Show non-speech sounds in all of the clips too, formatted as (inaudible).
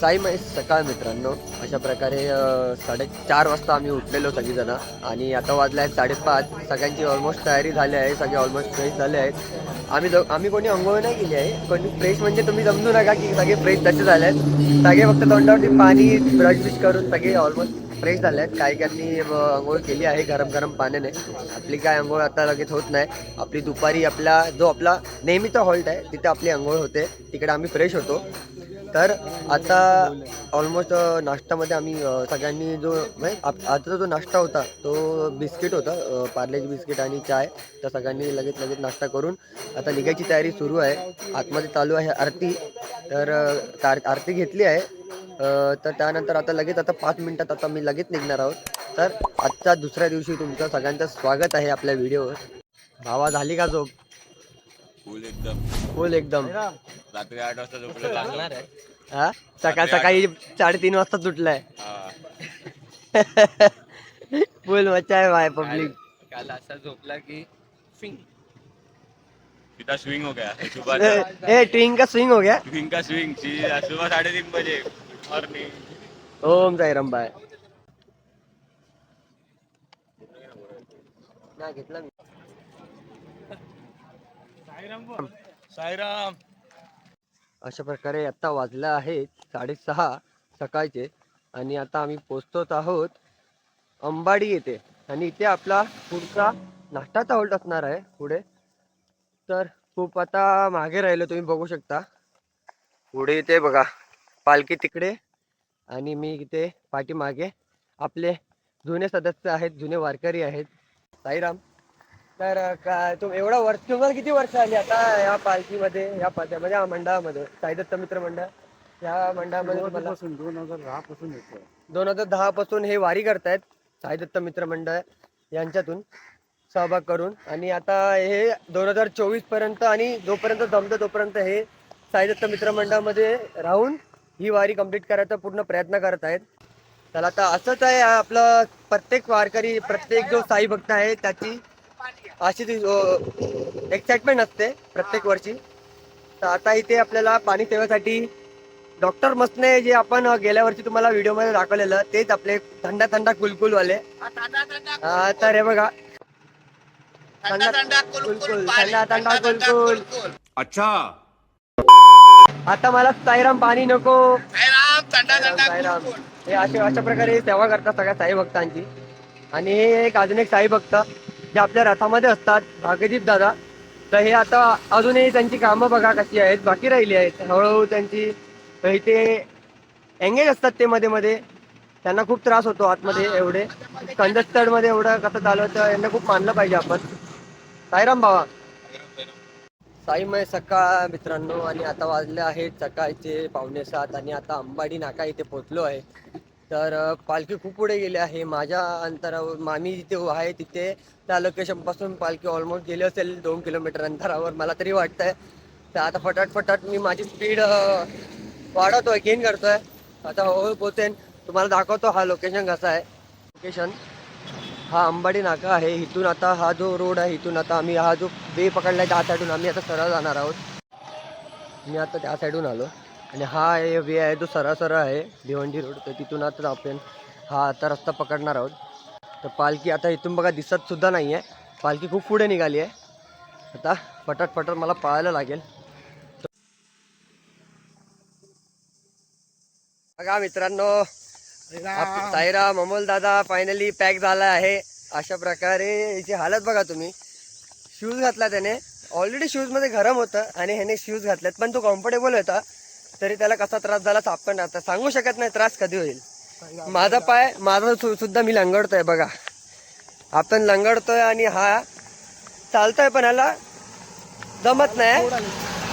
साई मै सकाळ मित्रांनो. अशा प्रकारे साडेचार वाजता आम्ही उठलेलो सगळीजण. आणि आता वाजले आहेत साडेपाच. सगळ्यांची ऑलमोस्ट तयारी झाली आहे. सगळे ऑलमोस्ट फ्रेश झाले आहेत. आम्ही आम्ही कोणी अंघोळ नाही केली आहे. कोणी फ्रेश म्हणजे तुम्ही समजू नका की सगळे फ्रेश तसे झाले आहेत. सगळे फक्त तोंडावरती पाणी ब्रश बिश करून सगळे ऑलमोस्ट फ्रेश झाले आहेत. काही काहींनी आंघोळ अंघोळ केली आहे गरम गरम पाण्याने. आपली काय अंघोळ आता लगेच होत नाही. आपली दुपारी आपला जो आपला नेहमीचा हॉल्ट आहे तिथे आपली अंघोळ होते. तिकडे आम्ही फ्रेश होतो. तर आता ऑलमोस्ट नाश्त्यामध्ये आम्ही सगळ्यांनी जो म्हणजे आप- आजचा जो नाश्ता होता तो बिस्किट होता पार्लेजी बिस्किट आणि चाय तर सगळ्यांनी लगेच लगेच नाश्ता करून आता निघायची तयारी सुरू आहे. आतमध्ये चालू आहे आरती तर आरती घेतली आहे. तर त्यानंतर आता लगेच आता पाच मिनिटात आता मी लगेच निघणार आहोत. तर आजच्या दुसऱ्या दिवशी तुमचं सगळ्यांचं स्वागत आहे आपल्या व्हिडिओवर. भावा झाली का झोप? फुल एकदम. फुल एकदम. रात्री आठ वाजता झोपलं लागणार आहे. हा? सकाळ सकाळी साडेतीन वाजता सुटलाय. फुल मच्छा आहे भाई पब्लिक काल असा झोपला की स्विंग सीधा स्विंग हो गया. (laughs) सुबह ए ट्विंग का स्विंग हो गया? स्विंग का स्विंग सुबह साढ़े तीन बजे. Morning Om Sairam bye. नाही घेतला मी. साईराम अशा प्रकारे आता वाजलं आहे साडेसहा सकाळचे आणि आता आम्ही पोचतोच आहोत अंबाडी येथे. आणि इथे आपला पुढचा नाश्ताचा होल्ट असणार आहे पुढे. तर खूप आता मागे राहिलो तुम्ही बघू शकता. पुढे इथे बघा पालखी तिकडे आणि मी इथे पाठीमागे. आपले जुने सदस्य आहेत जुने वारकरी आहेत. साईराम. तर काय तुम एवढा वर्ष तुम्हाला किती वर्ष आली आता या पालखीमध्ये या पात्यामध्ये या मंडळामध्ये साईदत्त मित्र मंडळ? या मंडळामध्ये तुम्हाला दोन हजार दहा पासून दोन हजार दहा पासून हे वारी करतायत साईदत्त मित्र मंडळ यांच्यातून सहभाग करून. आणि आता हे दोन हजार चोवीसपर्यंत आणि जोपर्यंत जमतं तोपर्यंत हे साईदत्त मित्र मंडळामध्ये राहून ही वारी कंप्लीट करायचा पूर्ण प्रयत्न करत आहेत तर आता असंच आहे आपलं प्रत्येक वारकरी प्रत्येक जो साई भक्त आहे त्याची अशी एक्साइटमेंट असते प्रत्येक वर्षी. तर आता इथे आपल्याला पाणी सेवेसाठी डॉक्टर मसने जे आपण गेल्या वर्षी तुम्हाला व्हिडिओमध्ये दाखवलेलं तेच आपले थंडा थंडा कुलकुल वाले हा, तर हे बघा. थंडा कुलकुल थंडा थंडा कुलकुल. अच्छा. आता मला साईराम पाणी नको. साईराम हे अशा अशा प्रकारे सेवा करतात सगळ्या साई भक्तांची आणि हे एक अजून एक साई भक्त जे आपल्या रथामध्ये असतात भाग्यदीप दादा. तर हे आता अजूनही त्यांची कामं बघा कशी आहेत बाकी राहिली आहेत. हळूहळू त्यांची इथे एंगेज असतात ते मध्ये मध्ये. त्यांना खूप त्रास होतो आतमध्ये एवढे. कंजस्टडमध्ये एवढं कसं चालवतं यांना खूप मानलं पाहिजे आपण. साईराम बाबा साईमय सकाळ मित्रांनो आणि आता वाजले आहेत सकाळचे पावणे सात आणि आता अंबाडी नाका इथे पोहोचलो आहे. तर पालखी खूप पुढे गेली आहे. माझ्या अंतरावर मामी जिथे आहे तिथे त्या लोकेशनपासून पालखी ऑलमोस्ट गेली असेल दोन किलोमीटर अंतरावर मला तरी वाटतं आहे तर आता फटाट फटाट मी माझी स्पीड वाढवतो आहे गेन करतो आहे आता हळूहळू पोचेन. तुम्हाला दाखवतो हा लोकेशन कसा आहे. लोकेशन हा अंबाडी नाका आहे. इथून आता हा जो रोड आहे इथून आता आम्ही हा जो वे आहे त्या साईडून आम्ही आता सरळ जाणार आहोत. मी आता त्या साईडून आलो. आणि हा आहे वे आहे जो सरळ सरळ आहे भिवंडी रोड. तर तिथून आता आपण हा आता रस्ता पकडणार आहोत. तर पालखी आता इथून बघा दिसत सुद्धा नाही आहे. पालखी खूप पुढे निघाली आहे. आता फटाट फटाट मला पळायला लागेल. बघा मित्रांनो साईराम. अमोल दादा फायनली पॅक झाला आहे. अशा प्रकारे याची हालत बघा तुम्ही. शूज घातला त्याने. ऑलरेडी शूजमध्ये गरम होतं आणि ह्याने शूज घातलेत पण तो कम्फर्टेबल होता. तरी त्याला कसा त्रास झाला आपण आता सांगू शकत नाही त्रास कधी होईल. माझा पाय माझा सुद्धा मी लंगडतोय बघा. आपण लंगडतोय आणि हा चालतोय पण ह्याला जमत नाही.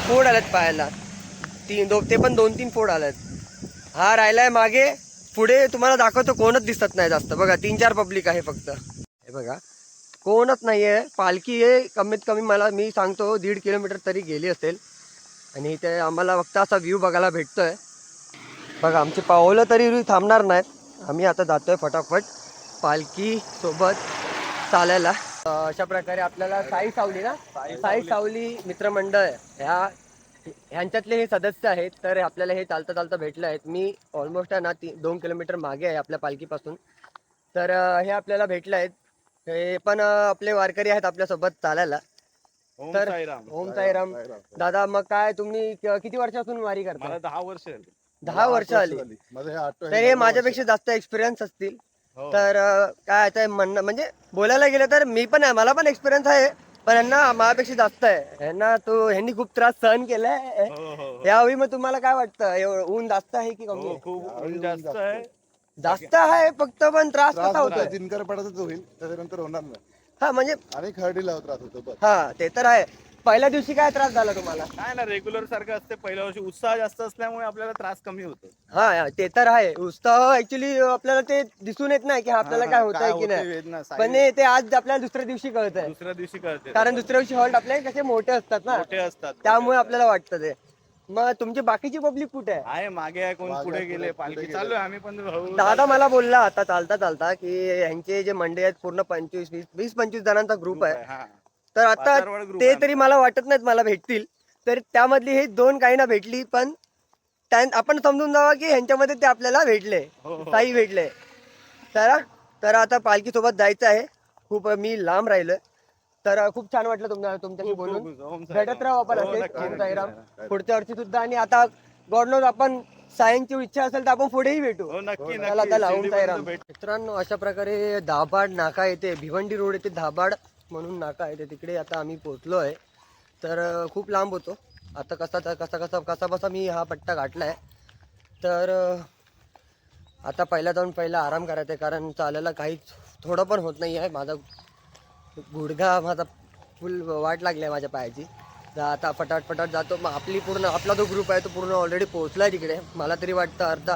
फोड आलेत. पायाला. तीन दो ते पण दोन तीन फोड आलेत. हा राहिलाय मागे. पुढे तुम्हाला दाखवतो कोणच दिसत नाही जास्त. बघा तीन चार पब्लिक आहे फक्त. हे बघा. कोणच नाहीये. पालखी आहे कमीत कमी मला मी सांगतो दीड किलोमीटर तरी गेली असेल. आणि इथे आम्हाला फक्त असा व्ह्यू बघायला भेटतोय. बघा आमची पावलं तरी थांबणार नाहीत. आम्ही आता जातोय फटाफट पालखी सोबत चालायला. अशा प्रकारे आपल्याला साई सावली ना? साई सावली मित्रमंडळ ह्या ह्यांच्यातले हे सदस्य आहेत. तर आपल्याला हे चालता चालता भेटले आहेत. मी ऑलमोस्ट ना ती दोन किलोमीटर मागे आहे आपल्या पालखीपासून. तर हे आपल्याला भेटले आहेत. हे पण आपले वारकरी आहेत आपल्यासोबत चालायला. तर साईराम. ओम साईराम. दादा मग काय तुम्ही क- किती वर्षापासून वारी करता मला दहा वर्ष झाली. दहा वर्ष आली. माझं हे आठवं तर हे माझ्यापेक्षा जास्त एक्सपिरियन्स असतील. हो. तर अं, काय आता म्हणणं म्हणजे बोलायला गेलं तर मी पण आहे मला पण एक्सपिरियन्स आहे पण यांना माझ्यापेक्षा जास्त आहे. यांना तो ह्यांनी खूप त्रास सहन केलाय. हो, हो, हो. यावेळी मग तुम्हाला काय वाटतं? एवढं ऊन जास्त आहे की कमी हो, आहे? खूप ऊन जास्त आहे. जास्त आहे फक्त पण त्रास कसा होतो होतोय? दिनकर पडायचं होईल त्याच्यानंतर होणार नाही. हा म्हणजे आणि खर्डीला त्रास होतो बस हा ते तर आहे. पहिल्या दिवशी काय त्रास झाला तुम्हाला? काय ना रेग्युलर सारखं असते. पहिल्या वर्षी उत्साह जास्त असल्यामुळे आपल्याला त्रास कमी होतो. हा ते तर आहे. उत्साह ऍक्च्युली आपल्याला ते दिसून येत नाही की आपल्याला काय होत आहे की होतंय नाही वेदना, पण हे ते आज आपल्याला दुसऱ्या दिवशी कळत आहे दुसऱ्या दिवशी कळते कारण दुसऱ्या दिवशी हॉल्ट आपले कसे मोठे असतात ना. मोठे असतात त्यामुळे आपल्याला वाटतं ते. मग तुमची बाकीची पब्लिक कुठे आहे? आहे मागे आहे कोण मागे पुढे आहे, गेले पुढे- पालखी पुढे चालू आहे आम्ही पण हळूहळू दादा मला बोलला आता चालता चालता की यांचे जे मंडळी आहेत पूर्ण पंचवीस वीस वीस पंचवीस जणांचा ग्रुप आहे. हा. तर आता group ते आहे तरी मला वाटत नाहीत मला भेटतील. तर त्यामधली हे दोन काही ना भेटली पण त्यां- आपण समजून जावा की ह्यांच्यामध्ये ते आपल्याला भेटले. हो, हो. साई भेटले. तर तर आता पालखी सोबत जायचं आहे. खूप मी लांब राहिलोय. तर खूप छान वाटलं तुमच्या तुमच्याशी बोलून. भेटत राहू आपण हो, नक्की, साईराम. पुढच्या वर्षी सुद्धा आणि आता गॉड नोज आपण सायन्सची इच्छा असेल तर आपण पुढेही भेटू. हो नक्की चला ओम साईराम. मित्रांनो अशा प्रकारे दाभाड नाका येते भिवंडी रोड येते दाभाड म्हणून नाका येते तिकडे आता आम्ही पोहोचलो आहे तर खूप लांब होतो. आता कसा कसा कसा कसा बसा मी हा पट्टा गाठलाय. तर अं, आता पहिला जाऊन पहिला आराम करायचा आहे कारण चालायला काहीच थोडं पण होत नाही आहे माझा गुडघा माझा फुल वाट लागली आहे माझ्या पायाची. तर आता फटाफट फटाफट जातो. मग आपली पूर्ण आपला जो ग्रुप आहे तो पूर्ण ऑलरेडी पोहोचला आहे तिकडे. मला तरी वाटतं अर्धा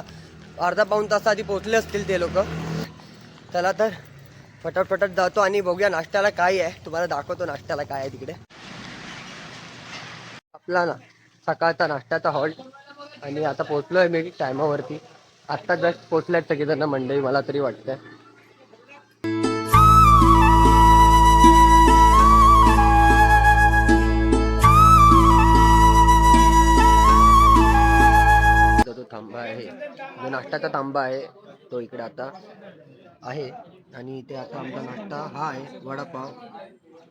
अर्धा पाऊण तास आधी पोहोचले असतील ते लोक. चला तर फटाफट फटाफट जातो आणि बघूया नाश्त्याला काय आहे. तुम्हाला दाखवतो नाश्त्याला काय आहे तिकडे. आपला ना सकाळचा नाश्त्याचा हॉल्ट आणि आता पोहोचलो आहे मी टायमावरती आत्ता जस्ट पोहोचल्यात सगळेजण मंडळी मला तरी वाटतंय. थांबा आहे. जो नाश्त्याचा थांबा आहे तो इकडे आता आहे. आणि ते आता आमचा नाश्ता हा आहे वडापाव.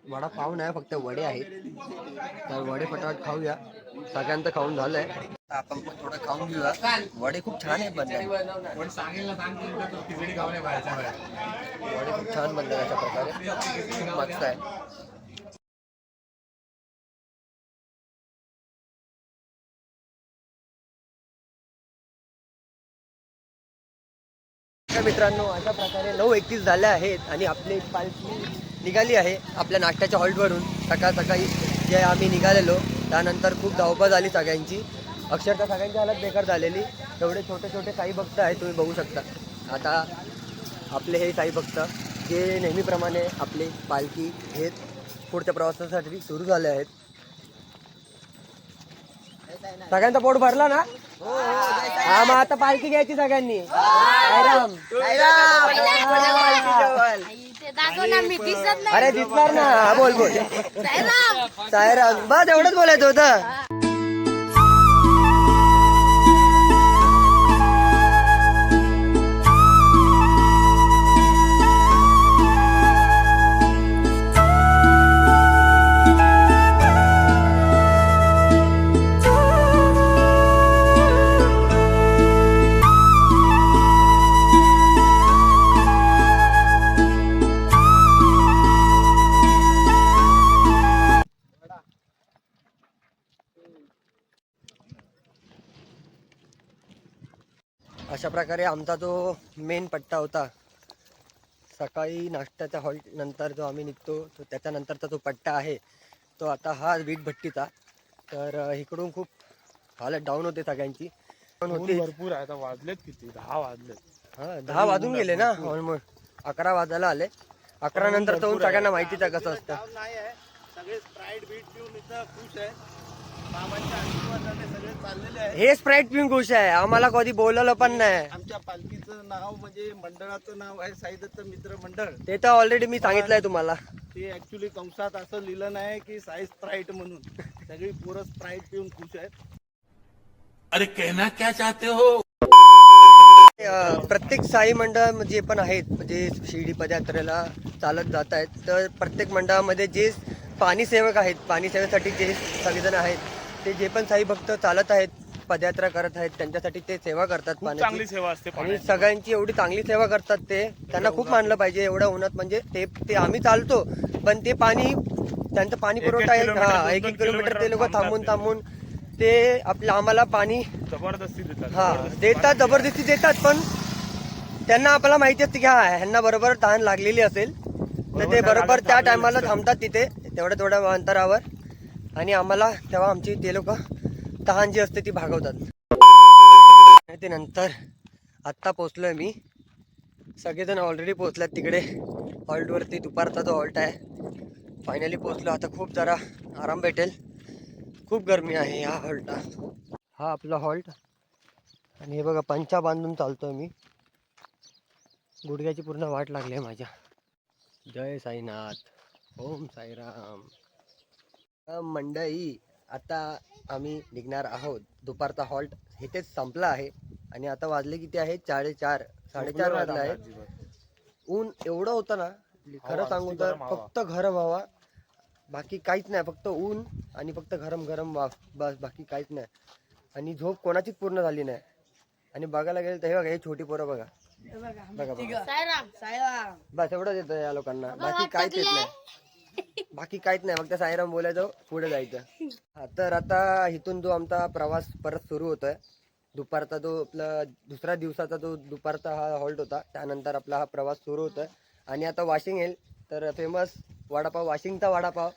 वडापाव नाही फक्त वडे आहेत. तर वडे फटाफट खाऊया. सगळ्यांचं खाऊन झालंय. आपण पण थोडं खाऊन घेऊया. वडे खूप छान आहेत बनले. वडे खूप छान बनले अशा प्रकारे खूप मस्त आहे. तर मित्रांनो अशा प्रकारे नऊ एकतीस झाल्या आहेत आणि आपली पालखी निघाली आहे आपल्या नाट्याच्या हॉल्टवरून सकाळ सकाळी जे आम्ही निघालेलो त्यानंतर खूप धावपळ झाली सगळ्यांची. अक्षरशः सगळ्यांची हालत बेकार झालेली. तेवढे छोटे छोटे साई भक्त आहेत तुम्ही बघू शकता. आता आपले हे साई भक्त जे नेहमीप्रमाणे आपली पालखी हे पुढच्या प्रवासासाठी सुरू झाले आहेत. सगळ्यांचा पोट भरला ना? हा मग आता पालखी घ्यायची सगळ्यांनी. दाखव ना मी दिसत नाही अरे दिसणार ना. हा बोल बोल. सायराम बस एवढंच बोलायचं होतं. प्रकारे आमचा जो मेन पट्टा होता सकाळी नाश्त्याच्या हॉल्ट नंतर जो आम्ही निघतो तो त्याच्यानंतरचा जो पट्टा आहे तो आता हा वीट भट्टीचा तर इकडून खूप हालत डाऊन होते सगळ्यांची. पण होती. भरपूर आहे. आता वाजलेत किती? दहा वाजलेत. हा दहा वाजून गेले ना ऑलमोस्ट अकरा वाजायला आले. अकरा नंतर तर सगळ्यांना माहितीच आहे कसं असतं. नाही आहे. सगळे स्प्राईट बीट पिऊन इथं खुश आहे. मामांच्या आशीर्वादाने सगळे चाललेले आहे हे स्प्राईट पिऊन खुश आहे. आम्हाला कधी बोलवलं पण नाही. आमच्या पालखीचं नाव म्हणजे मंडळाचं नाव आहे साईदत्त मित्र मंडळ. ते तर ऑलरेडी मी सांगितलंय तुम्हाला. ते ऍक्च्युली कंसात असं लिहिलं नाही की साई स्प्राईट म्हणून. सगळी पोरं स्प्राईट पिऊन खुश आहेत. अं, प्रत्येक साई मंडळ जे पण आहेत म्हणजे शिर्डी पदयात्रेला चालत जात आहेत तर प्रत्येक मंडळामध्ये जे पाणी सेवक आहेत पाणी सेवेसाठी जे सगळेजण आहेत ते जे पण साई भक्त चालत आहेत पदयात्रा करत आहेत त्यांच्यासाठी ते सेवा करतात पाण्याची. सेवा असते आणि सगळ्यांची एवढी चांगली सेवा करतात ते त्यांना खूप मानलं पाहिजे एवढ्या उन्हात. म्हणजे ते ते आम्ही चालतो पण ते पाणी त्यांचं पाणी पुरवठा आहे किलोमीटर, हा एक एक किलोमीटर ते लोक किलोमीटर थांबून थांबून ते आपल्या आम्हाला पाणी जबरदस्ती देतात. हा देतात जबरदस्ती देतात पण त्यांना आपल्याला माहिती असते की हा ह्यांना बरोबर तहान लागलेली असेल. तर ते बरोबर त्या टायमाला थांबतात तिथे तेवढ्या तेवढ्या अंतरावर. आणि आम्हाला तेव्हा आमची ते लोक तहान जी असते ती भागवतात. ते नंतर आत्ता पोचलोय मी. सगळेजण ऑलरेडी पोचल्यात तिकडे. हॉल्टवरती दुपारचा जो हॉल्ट आहे. फायनली पोचलो आता खूप जरा आराम भेटेल. खूप गरमी आहे ह्या हॉल्टला हा आपला हॉल्ट आणि हे बघा पंचा बांधून चालतोय मी. गुडघ्याची पूर्ण वाट लागली आहे माझ्या. जय साईनाथ. ओम साईराम. अ, मंडळी आता आम्ही निघणार आहोत. दुपारचा हॉल्ट इथेच संपला आहे. आणि आता वाजले किती आहे? साडेचार साडेचार वाजले आहेत. ऊन एवढं होतं ना खरं सांगू तर फक्त गरम हवा. बाकी काहीच नाही फक्त ऊन आणि फक्त गरम गरम वाफ बस बाकी काहीच नाही. आणि झोप कोणाचीच पूर्ण झाली नाही. आणि बघायला गेलं तर हे बघा हे छोटी पोरं बघा. बघा बस एवढंच येतं या लोकांना. बाकी काहीच येत नाही. बाकी काहीच नाही फक्त साईराम बोलायचं पुढे जायचं. हा, तर आता इथून जो आमचा प्रवास परत सुरू होतोय दुपारचा जो आपला दुसऱ्या दिवसाचा जो दुपारचा हा हॉल्ट होता त्यानंतर आपला हा प्रवास सुरू होतोय. आणि आता वाशिंग येईल तर फेमस वडापाव वाशिंगचा वडापाव.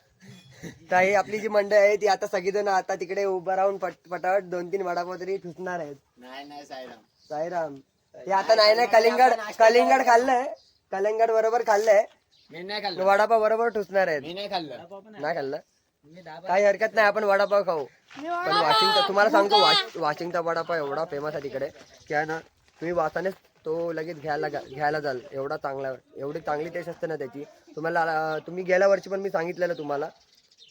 तर ही आपली जी मंडळ आहे ती आता सगळीजण आता तिकडे उभं राहून पट पटापट दोन तीन वडापाव तरी ठुसणार आहेत. नाही नाही साईराम. साईराम. ते आता नाही नाही कलिंगड कलिंगड खाल्लंय. कलिंगड बरोबर खाल्लंय. मी नाही खाल्लं. वडापाव बरोबर ठुसणार आहेत. मी नाही खाल्लं. नाही. खाल्लं? काही हरकत नाही आपण वडापाव खाऊ. पण वाशिंगचा तुम्हाला सांगतो वाश- वाशिंगचा वडापाव एवढा फेमस आहे तिकडे की आहे ना तुम्ही वासानेच तो लगेच घ्यायला गा- घ्यायला जाल. एवढा चांगला एवढी चांगली टेस्ट असते ना त्याची. तुम्हाला अं, तुम्ही गेल्या वर्षी पण मी सांगितलेलं तुम्हाला.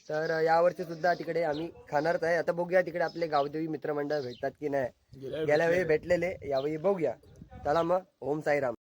तर अं, यावर्षी सुद्धा तिकडे आम्ही खाणारच आहे. आता बघूया तिकडे आपले गावदेवी मित्रमंडळ भेटतात की नाही. गेल्या वेळी भेटलेले यावेळी बघूया. चला मग ओम साईराम.